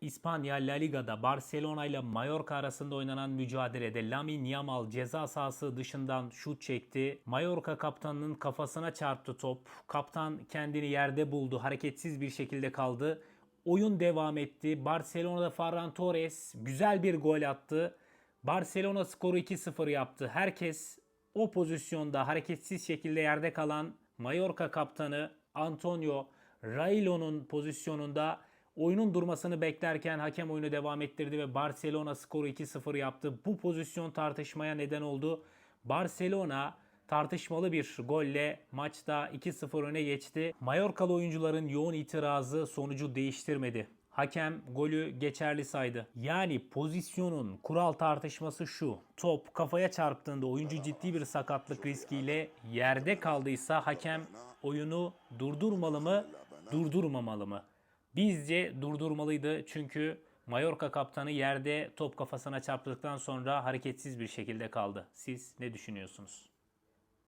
İspanya La Liga'da Barcelona ile Mallorca arasında oynanan mücadelede Lamine Yamal ceza sahası dışından şut çekti. Mallorca kaptanının kafasına çarptı top. Kaptan kendini yerde buldu. Hareketsiz bir şekilde kaldı. Oyun devam etti. Barcelona'da Ferran Torres güzel bir gol attı. Barcelona skoru 2-0 yaptı. Herkes o pozisyonda hareketsiz şekilde yerde kalan Mallorca kaptanı Antonio Railo'nun pozisyonunda oyunun durmasını beklerken hakem oyunu devam ettirdi ve Barcelona skoru 2-0 yaptı. Bu pozisyon tartışmaya neden oldu. Barcelona tartışmalı bir golle maçta 2-0 öne geçti. Mallorcalı oyuncuların yoğun itirazı sonucu değiştirmedi. Hakem golü geçerli saydı. Yani pozisyonun kural tartışması şu. Top kafaya çarptığında oyuncu ciddi bir sakatlık riskiyle yerde kaldıysa hakem oyunu durdurmalı mı, durdurmamalı mı? Bizce durdurmalıydı çünkü Mallorca kaptanı yerde top kafasına çarptıktan sonra hareketsiz bir şekilde kaldı. Siz ne düşünüyorsunuz?